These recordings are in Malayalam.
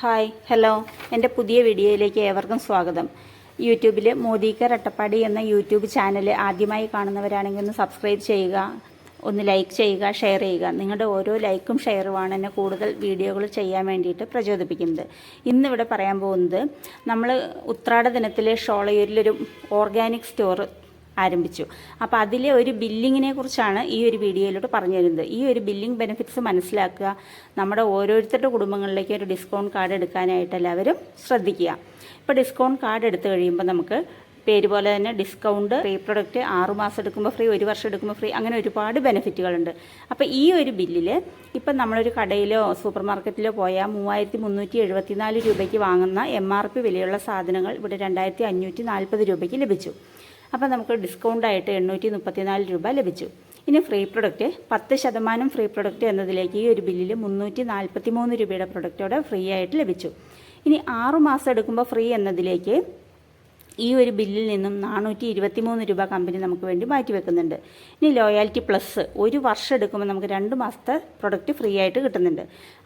Hi hello. എന്റെ പുതിയ വീഡിയോയിലേക്ക് ഏവർക്കും സ്വാഗതം. യൂട്യൂബിൽ മോദിക്കർ അട്ടപ്പാടി എന്ന യൂട്യൂബ് ചാനൽ ആദ്യമായി കാണുന്നവരാണെങ്കിൽ ഒന്ന് സബ്സ്ക്രൈബ് ചെയ്യുക ഒന്ന് ലൈക്ക് ചെയ്യുക ഷെയർ ചെയ്യുക. നിങ്ങളുടെ ഓരോ ലൈക്കും ഷെയറുമാണ് എന്നെ കൂടുതൽ വീഡിയോകൾ ചെയ്യാൻ വേണ്ടിയിട്ട് പ്രചോദിപ്പിക്കുന്നത്. ഇന്നിവിടെ പറയാൻ പോകുന്നത് നമ്മൾ ഉത്രാട ദിനത്തിൽ ഷോളയൂരിലൊരു ഓർഗാനിക് സ്റ്റോർ ആരംഭിച്ചു. അപ്പോൾ അതിലെ ഒരു ബില്ലിങ്ങിനെ കുറിച്ചാണ് ഈ ഒരു വീഡിയോയിലോട്ട് പറഞ്ഞു തരുന്നത്. ഈ ഒരു ബില്ലിംഗ് ബെനിഫിറ്റ്സ് മനസ്സിലാക്കുക. നമ്മുടെ ഓരോരുത്തരുടെ കുടുംബങ്ങളിലേക്ക് ഒരു ഡിസ്കൗണ്ട് കാർഡ് എടുക്കാനായിട്ട് എല്ലാവരും ശ്രദ്ധിക്കുക. ഇപ്പോൾ ഡിസ്കൗണ്ട് കാർഡ് എടുത്തു കഴിയുമ്പോൾ നമുക്ക് പേര് പോലെ തന്നെ ഡിസ്കൗണ്ട് ഫ്രീ പ്രൊഡക്റ്റ് ആറുമാസം എടുക്കുമ്പോൾ ഫ്രീ ഒരു വർഷം എടുക്കുമ്പോൾ ഫ്രീ അങ്ങനെ ഒരുപാട് ബെനിഫിറ്റുകളുണ്ട് അപ്പോൾ ഈ ഒരു ബില്ലിൽ ഇപ്പം നമ്മളൊരു കടയിലോ സൂപ്പർ മാർക്കറ്റിലോ പോയാൽ മൂവായിരത്തി മുന്നൂറ്റി എഴുപത്തിനാല് രൂപയ്ക്ക് വാങ്ങുന്ന എം ആർ പി വിലയുള്ള സാധനങ്ങൾ ഇവിടെ രണ്ടായിരത്തി അഞ്ഞൂറ്റി നാൽപ്പത് രൂപയ്ക്ക് ലഭിച്ചു. അപ്പോൾ നമുക്ക് ഡിസ്കൗണ്ടായിട്ട് എണ്ണൂറ്റി മുപ്പത്തിനാല് രൂപ ലഭിച്ചു. ഇനി ഫ്രീ പ്രൊഡക്റ്റ് പത്ത് ശതമാനം ഫ്രീ പ്രൊഡക്റ്റ് എന്നതിലേക്ക് ഈ ഒരു ബില്ലിൽ മുന്നൂറ്റി നാൽപ്പത്തി മൂന്ന് രൂപയുടെ പ്രൊഡക്റ്റോടെ ഫ്രീ ആയിട്ട് ലഭിച്ചു. ഇനി ആറു മാസം എടുക്കുമ്പോൾ ഫ്രീ എന്നതിലേക്ക് ഈ ഒരു ബില്ലിൽ നിന്നും നാനൂറ്റി ഇരുപത്തി മൂന്ന് രൂപ കമ്പനി നമുക്ക് വേണ്ടി മാറ്റി വെക്കുന്നുണ്ട് ഇനി ലോയാലിറ്റി പ്ലസ് ഒരു വർഷം എടുക്കുമ്പോൾ നമുക്ക് രണ്ട് മാസത്തെ പ്രൊഡക്റ്റ് ഫ്രീ ആയിട്ട് കിട്ടുന്നുണ്ട്.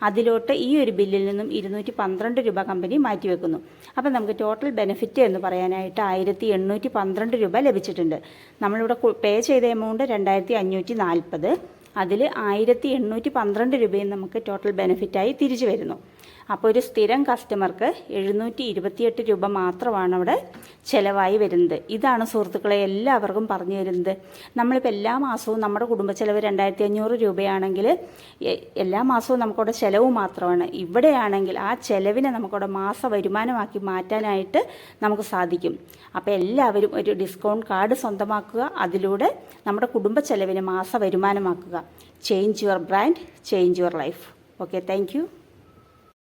അതിലോട്ട് ഈ ഒരു ബില്ലിൽ നിന്നും ഇരുന്നൂറ്റി പന്ത്രണ്ട് രൂപ കമ്പനി മാറ്റി വെക്കുന്നു അപ്പോൾ നമുക്ക് ടോട്ടൽ ബെനിഫിറ്റ് എന്ന് പറയാനായിട്ട് ആയിരത്തി എണ്ണൂറ്റി പന്ത്രണ്ട് രൂപ ലഭിച്ചിട്ടുണ്ട്. നമ്മളിവിടെ പേ ചെയ്ത എമൗണ്ട് രണ്ടായിരത്തി അഞ്ഞൂറ്റി നാൽപ്പത് അതിൽ ആയിരത്തി എണ്ണൂറ്റി പന്ത്രണ്ട് രൂപയും നമുക്ക് ടോട്ടൽ ബെനിഫിറ്റായി തിരിച്ചു വരുന്നു. അപ്പോൾ ഒരു സ്ഥിരം കസ്റ്റമർക്ക് എഴുന്നൂറ്റി ഇരുപത്തിയെട്ട് രൂപ മാത്രമാണ് അവിടെ ചിലവായി വരുന്നത്. ഇതാണ് സുഹൃത്തുക്കളെ എല്ലാവർക്കും പറഞ്ഞു തരുന്നത്. നമ്മളിപ്പോൾ എല്ലാ മാസവും നമ്മുടെ കുടുംബ ചിലവ് രണ്ടായിരത്തി അഞ്ഞൂറ് രൂപയാണെങ്കിൽ എല്ലാ മാസവും നമുക്കവിടെ ചിലവ് മാത്രമാണ്. ഇവിടെയാണെങ്കിൽ ആ ചിലവിനെ നമുക്കവിടെ മാസ വരുമാനമാക്കി മാറ്റാനായിട്ട് നമുക്ക് സാധിക്കും. അപ്പോൾ എല്ലാവരും ഒരു ഡിസ്കൗണ്ട് കാർഡ് സ്വന്തമാക്കുക അതിലൂടെ നമ്മുടെ കുടുംബ ചെലവിന് മാസ വരുമാനമാക്കുക. Change your brand change your life. Okay thank